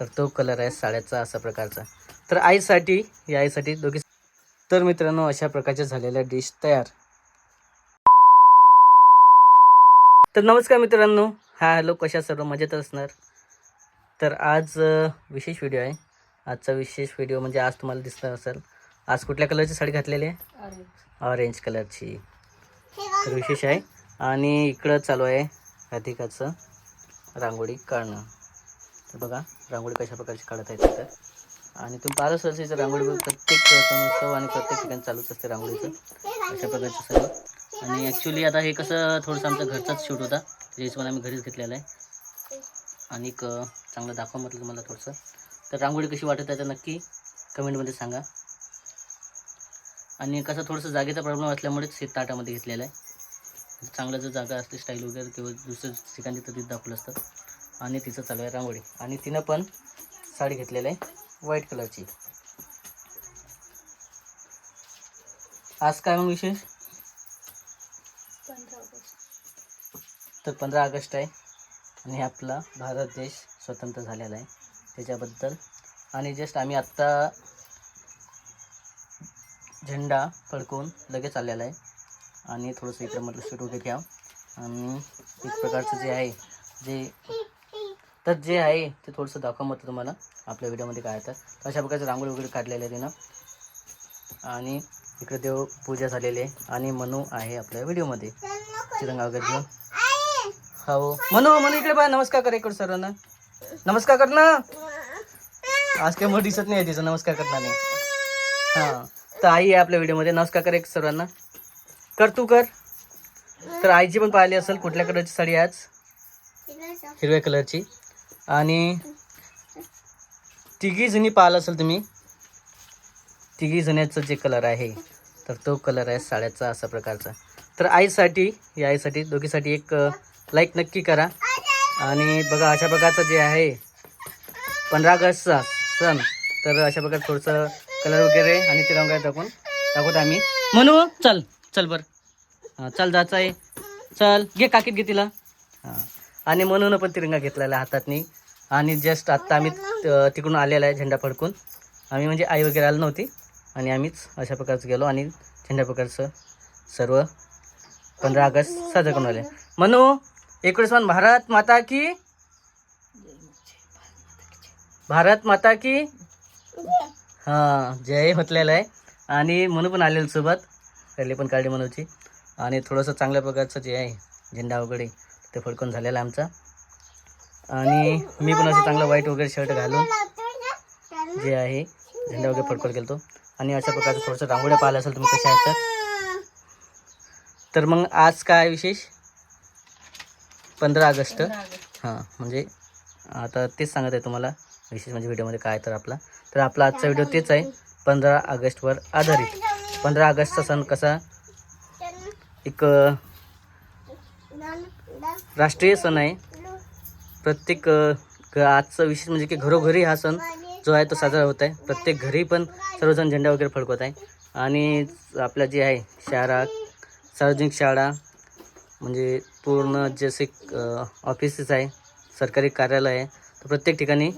तर तो कलर आहे साड्याचा असा प्रकारचा. तर आईसाठी या आईसाठी दोघी तर मित्रांनो अशा प्रकारच्या झालेल्या डिश तयार. तर नमस्कार मित्रांनो हा हॅलो कशा सर्व मजेत असणार? तर आज विशेष व्हिडिओ आहे. आजचा विशेष व्हिडिओ म्हणजे आज तुम्हाला दिसणार असेल. आज कुठल्या कलरची साडी घातलेली आहे? ऑरेंज कलरची. तर विशेष आहे. आणि इकडं चालू आहे राधिकाचं रांगोळी काढणं. तर बघा रांगोळी कशा प्रकारची काढत आहेत तिथं आणि तुम्ही पाहिलं असेल तिचं रांगोळी प्रत्येक सण उत्सव आणि प्रत्येक ठिकाणी चालूच असते रांगोळीचं अशा प्रकारचं सर्व. आणि ॲक्च्युली आता हे कसं थोडंसं आमचा घरचाच शूट होता. त्याच्या हिशोबाने आम्ही घरीच घेतलेला आहे. आणि एक चांगलं दाखवा म्हटलं तुम्हाला थोडंसं. तर रांगोळी कशी वाटत आहे तर नक्की कमेंटमध्ये सांगा. आणि कसं थोडंसं जागेचा प्रॉब्लेम असल्यामुळेच हे ताटामध्ये घेतलेलं आहे. चांगलं जर जागा असते स्टाईल वगैरे किंवा दुसऱ्या ठिकाणी तर तिथं दाखवलं असतं. आणि तिचं चालू आहे रांगोळी. आणि तिनं पण साडी घेतलेली आहे व्हाईट कलरची आज काय मग विशेष? तर पंधरा ऑगस्ट आहे आणि आपला भारत देश स्वतंत्र झालेला आहे. त्याच्याबद्दल आणि जस्ट आम्ही आत्ता झेंडा फडकवून लगेच आलेला आहे. आणि थोडंसं इकडं म्हटलं शूट वगैरे घ्या. आणि एक प्रकारचं जे आहे जे तर जे आहे ते थोडंसं दाखवा म्हटलं तुम्हाला आपल्या व्हिडिओमध्ये काय तर. अशा प्रकारचं रांगोळी वगैरे काढलेलं आहे तिनं. आणि इकडे देव पूजा झालेली आहे आणि मनू आहे आपल्या व्हिडिओमध्ये. तिरंगा वगैरे घेऊन. हो. मनू मनू इकडे पाहा. नमस्कार कर इकडे सर्वांना नमस्कार कर ना. आज काही मोठ दिसत नाही आहे तिचं. नमस्कार करणार नाही हां. तर आई आहे आपल्या व्हिडिओमध्ये. नमस्कार कर एक सर्वांना कर तू कर. तर आईची पण पाहिली असेल कुठल्या कलरची साडी आज? हिरव्या कलरची. आणि तिघी जणी पाहिलं असेल तुम्ही तिघी जण्याचं जे कलर आहे तर तो कलर आहे साड्याचा असा प्रकारचा. तर आईसाठी या आईसाठी दोघीसाठी एक लाईक नक्की करा. आणि बघा अशा प्रकारचं जे आहे पंधरा ऑगस्टचा सण तर अशा प्रकारे थोडंसं कलर वगैरे आणि तिरंगा दाखवून दाखवत आम्ही. म्हणू चल चल बरं. हां चल जायचं आहे चल घे काकीत घे तिला. हां आणि म्हणून पण तिरंगा घेतलेला हातातनी. आणि जस्ट आत्ता आम्ही त- तिकडून आलेला आहे झेंडा फडकून. आम्ही म्हणजे आई वगैरे आली नव्हती आणि आम्हीच अशा प्रकारचं गेलो आणि झेंडा प्रकारचं सर्व पंधरा ऑगस्ट साजरा करून आले. म्हणू एकोणीसवान मान भारत माता की? भारत माता की? हां जय म्हटलेलं आहे. आणि म्हणू पण आलेलं सोबत. पहिले पण काढली म्हणूची आणि थोडंसं चांगल्या प्रकारचं जे आहे झेंडा वगैरे ते फडकून झालेला आहे आमचा. आणि मी पण असं चांगलं व्हाईट वगैरे शर्ट घालून जे आहे झेंडा वगैरे फडकून गेलतो आणि अशा प्रकारचं थोडंसं रांगोळ्या पाहिलं असेल तुम्ही कशा आहेत तर? तर मग आज काय विशेष? पंधरा ऑगस्ट. हां म्हणजे आता तेच सांगत आहे तुम्हाला. विशेष म्हणजे व्हिडिओमध्ये काय तर आपला. तर आपला आजचा व्हिडिओ तेच आहे. पंधरा ऑगस्टवर आधारित. पंधरा ऑगस्टचा सण कसा? एक राष्ट्रीय सण आहे. प्रत्येक अ, आजचा विशेष म्हणजे की घरोघरी हा सण जो आहे तो साजरा होत आहे. प्रत्येक घरी पण सर्वजण झेंडा वगैरे फडकवत आहे. आणि आपल्या जे आहे शाळा सार्वजनिक शाळा म्हणजे पूर्ण जसे ऑफिसेस आहे सरकारी कार्यालय आहे तर प्रत्येक ठिकाणी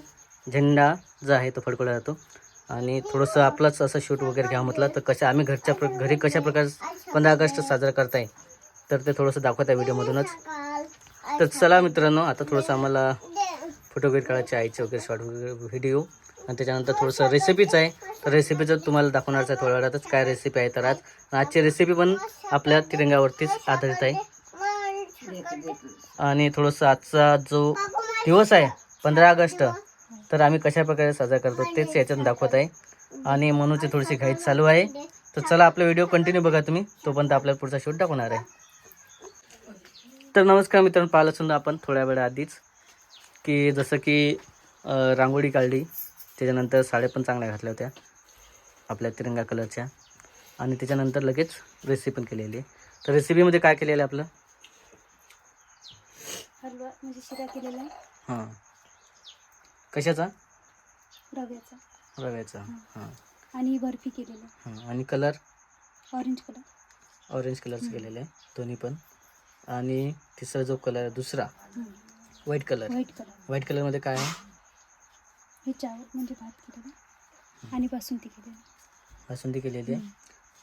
झेंडा जो आहे तो फडकवला जातो. आणि थोडंसं आपलाच असं शूट वगैरे घ्या म्हटलं तर कशा आम्ही घरच्या प्र घरी कशा प्रकार पंधरा ऑगस्ट साजरा करताय तर ते थोडंसं दाखवत आहे व्हिडिओमधूनच. तर चला मित्रांनो आता थोडंसं आम्हाला फोटो वगैरे काढायचे आईचे वगैरे शॉर्ट वगैरे व्हिडिओ आणि त्याच्यानंतर थोडंसं रेसिपीच आहे. तर रेसिपीचं तुम्हाला दाखवणारच आहे थोड्या वेळातच काय रेसिपी आहे तर आज. आजची रेसिपी पण आपल्या तिरंगावरतीच आधारित आहे. आणि थोडंसं आजचा जो दिवस आहे पंधरा ऑगस्ट तर आम्ही कशा प्रकारे साजरा करतो तेच याच्यात दाखवत आहे. आणि मनूची थोडीशी घाईत चालू आहे. तर चला आपला व्हिडिओ कंटिन्यू बघा तुम्ही. तोपर्यंत आपल्याला पुढचा शूट दाखवणार आहे. तर नमस्कार मित्रांनो पाहिलं असून आपण थोड्या वेळा आधीच की जसं की रांगोळी काढली त्याच्यानंतर साड्या पण चांगल्या घातल्या होत्या आपल्या तिरंगा कलरच्या आणि त्याच्यानंतर लगेच रेसिपी पण केलेली आहे. तर रेसिपीमध्ये काय केलेलं आहे आपलं? हलवा म्हणजे शिरा केलेला. आहे हां. कशाचा? रव्याचा. रव्याचा हां. आणि बर्फी केलेला. हां. आणि कलर ऑरेंज कलर ऑरेंज कलरचं केलेलं आहे. दोन्ही पण. आणि तिसरा जो कलर दुसरा. White colour white colour white कलरमध्ये काय आहे? हे म्हणजे भात केलेला. आणि बासुंदी केलेली. बासुंदी केलेली. आहे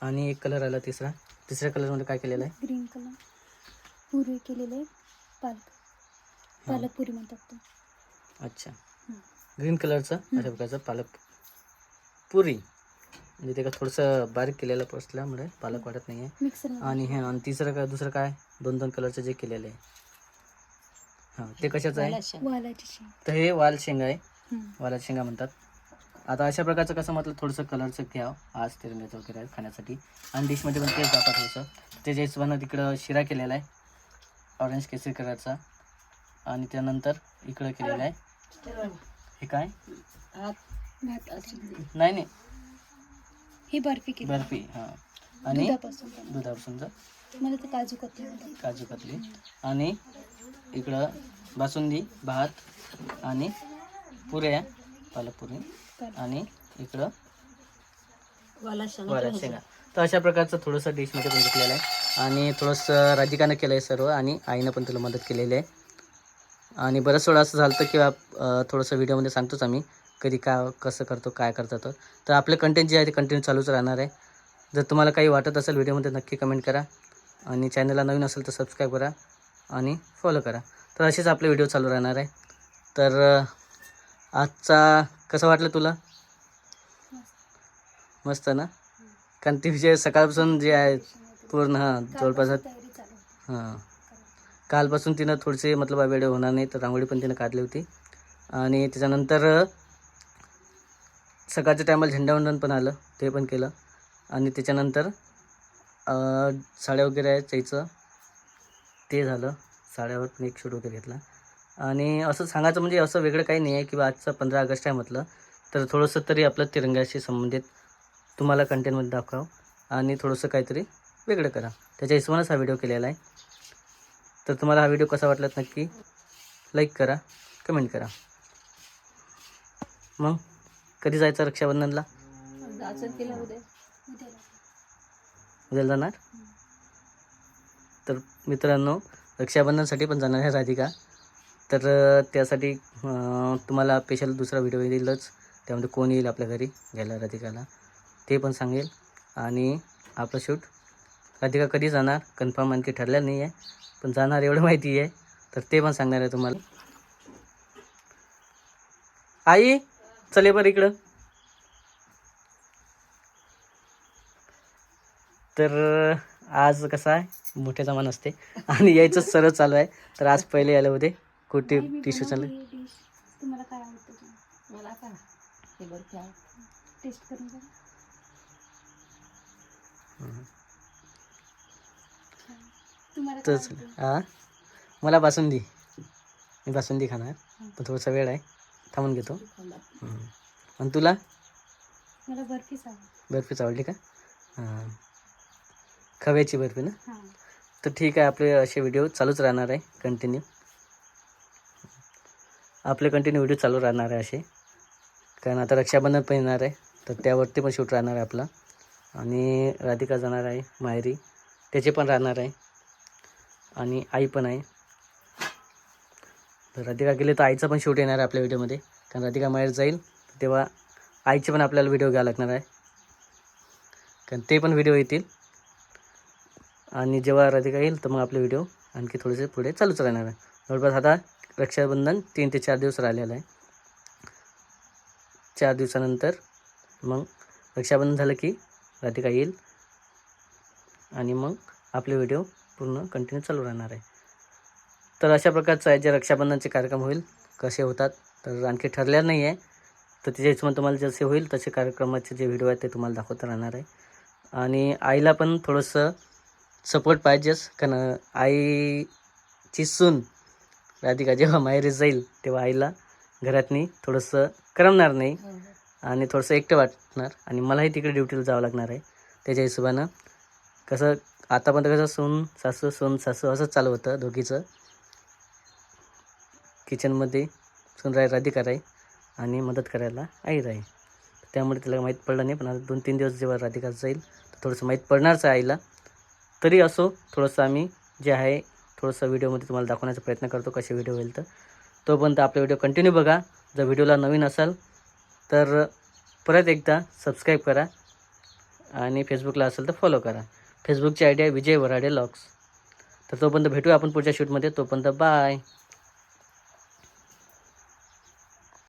आणि एक कलर आला तिसरा. तिसऱ्या कलरमध्ये काय केलेलं आहे? ग्रीन कलर पुरी केलेले आहे. पालक. पालक पुरी म्हणतात तो. अच्छा. हं. ग्रीन कलरचं. अशा प्रकारचं पालक. पुरी. म्हणजे ते का थोडंसं बारीक केलेलं असल्यामुळे पालक वाटत नाही आहे आणि हे आणि तिसरं काय दुसरं काय? दोन दोन कलरचं जे केलेलं आहे हां ते कशाचं आहे? तर हे वाल शेंगा आहे. वालाची शेंगा म्हणतात. आता अशा प्रकारचं कसं म्हटलं थोडंसं कलरचं घ्यावं. आज तिरंग्याचं वगैरे खाण्यासाठी. आणि डिशमध्ये पण तेच जातात थोडंसं. त्याच्या हिशोबानं तिकडं शिरा केलेला आहे. ऑरेंज केसरी कलरचा आणि त्यानंतर इकडं केलेलं आहे. हे काय? नाही नाही. ही बर्फी केली. बर्फी हां. आणि दुधापासून. बनवली. दुधापासूनचं मला ते काजू कतली म्हणतात काजू कतली. आणि इकडं बासुंदी भात आणि पुऱ्या पालक पुरी पालक. आणि इकडं वाला शेंगा. तर अशा प्रकारचं थोडंसं डिशमध्ये पण घेतलेलं आहे. आणि थोडंसं राधिकानं केलं आहे सर्व आणि आईनं पण तुला मदत केलेली आहे. आणि बरंच वेळा असं झालं होतं किंवा अं, थोडंसं व्हिडिओमध्ये सांगतोच आम्ही. कधी काय कसं करतो काय करतो तर तर आपलं कंटेंट जे आहे ते कंटिन्यू चालूच राहणार आहे. जर तुम्हाला काही वाटत असेल व्हिडिओमध्ये नक्की कमेंट करा. आणि चॅनलला नवीन असेल तर सबस्क्राईब करा आणि फॉलो करा. तर असेच आपले व्हिडिओ चालू राहणार आहे. तर आजचा कसं वाटलं तुला? मस्त ना? कारण ती विषय सकाळपासून जे आहे पूर्ण हां जवळपास. हां. कालपासून तिनं थोडीशी मतलब वेळ होणार नाही तर रांगोळी पण तिनं काढली होती. आणि त्याच्यानंतर सकाळच्या टायमाला झेंडावंदन पण आलं ते पण केलं. आणि त्याच्यानंतर साड्या वगैरे आहेत त्याचं ते झालं. साड्यावर पण एक शूट वगैरे घेतला. आणि असं सांगायचं म्हणजे असं वेगळं काही नाही आहे किंवा आजचं पंधरा ऑगस्ट आहे म्हटलं तर थोडंसं तरी आपलं तिरंग्याशी संबंधित तुम्हाला कंटेंटमध्ये दाखवावं. आणि थोडंसं काहीतरी वेगळं करा. त्याच्या हिशोबानंच हा व्हिडिओ केलेला आहे. तर तुम्हाला हा व्हिडिओ कसा वाटला नक्की लाईक करा कमेंट करा. मग? कधी जायचं रक्षाबंधनला. उद्या. जाणार? तर मित्रांनो रक्षाबंधनसाठी पण जाणार आहे राधिका. तर त्यासाठी तुम्हाला स्पेशल दुसरा व्हिडिओ येईलच. त्यामध्ये कोण येईल आपल्या घरी? घ्यायला राधिकाला. ते पण सांगेल. आणि आपलं शूट राधिका कधी जाणार? कन्फर्म आणखी ठरलेलं नाही आहे पण जाणार एवढं माहिती आहे तर ते पण सांगणार आहे तुम्हाला. आई! चले बरं इकडं. तर आज कसं आहे? मोठे जमान असते. आणि यायचं सरळ चालू आहे. तर आज पहिले आले होते. कुठे टिश्यू चालू. तुम्हाला काय आवडतं ते? मला का हे. टेस्ट करून तुम्हाला तर? हां मला बासुंदी. मी बासुंदी खाणार. पण थोडासा वेळ आहे. थांबून घेतो. आणि तुला? मला बर्फीच आवडते. बर्फीच आवडली का? हां. खव्याची बर्फी ना? हां. तर ठीक आहे आपले असे व्हिडिओ चालूच राहणार आहे कंटिन्यू आपले कंटिन्यू व्हिडिओ चालू राहणार आहे असे. कारण आता रक्षाबंधन पण येणार आहे तर त्यावरती पण शूट राहणार आहे आपला. आणि राधिका जाणार आहे माहेरी. त्याचे पण राहणार आहे. आणि आई पण आहे. राधिका गेले तर आईचा पण शूट येणार आहे आपल्या व्हिडिओमध्ये कारण राधिका माहेर जाईल तेव्हा आईचे पण आपल्याला व्हिडिओ घ्यावा लागणार आहे. कारण ते पण व्हिडिओ येतील. आणि जेव्हा राधिका येईल तर मग आपले व्हिडिओ आणखी थोडेसे पुढे चालूच राहणार आहे. जवळपास आता रक्षाबंधन तीन ते चार दिवस राहिलेलं आहे. चार दिवसानंतर मग रक्षाबंधन झालं की राधिका येईल. आणि मग आपले व्हिडिओ पूर्ण कंटिन्यू चालू राहणार आहे. तर अशा प्रकारचं आहे जे रक्षाबंधनचे कार्यक्रम होईल कसे होतात तर आणखी ठरल्या नाही आहे. तर त्याच्या हिशोबाने तुम्हाला जसे होईल तसे कार्यक्रमाचे जे व्हिडिओ आहेत ते तुम्हाला दाखवता राहणार आहे. आणि आईला पण थोडंसं सपोर्ट पाहिजेच कारण आईची सून राधिका जेव्हा माहेरी जाईल तेव्हा आईला घरातनी थोडंसं करमणार नाही. आणि थोडंसं एकटं वाटणार. आणि मलाही तिकडे ड्युटीला जावं लागणार आहे. त्याच्या हिशोबानं कसं आतापर्यंत कसं सून सासू सून सासू असंच चालू होतं दोघीचं. किचनमध्ये सुनराय राधिका राय आणि मदत करायला आई राय. त्यामुळे तिला माहीत पडलं नाही पण आता दोन तीन दिवस जेव्हा राधिका जाईल तर थोडंसं माहीत पडणारच आईला. तरी असो थोडंसं आम्ही जे आहे थोडंसं व्हिडिओमध्ये तुम्हाला दाखवण्याचा प्रयत्न करतो कसे व्हिडिओ होईल तर. तोपर्यंत आपले व्हिडिओ कंटिन्यू बघा. जर व्हिडिओला नवीन असाल तर परत एकदा सबस्क्राईब करा आणि फेसबुकला असेल तर फॉलो करा. फेसबुकची आय डी आहे विजय वराडे लॉक्स. तर तोपर्यंत भेटूया आपण पुढच्या शूटमध्ये. तोपर्यंत बाय.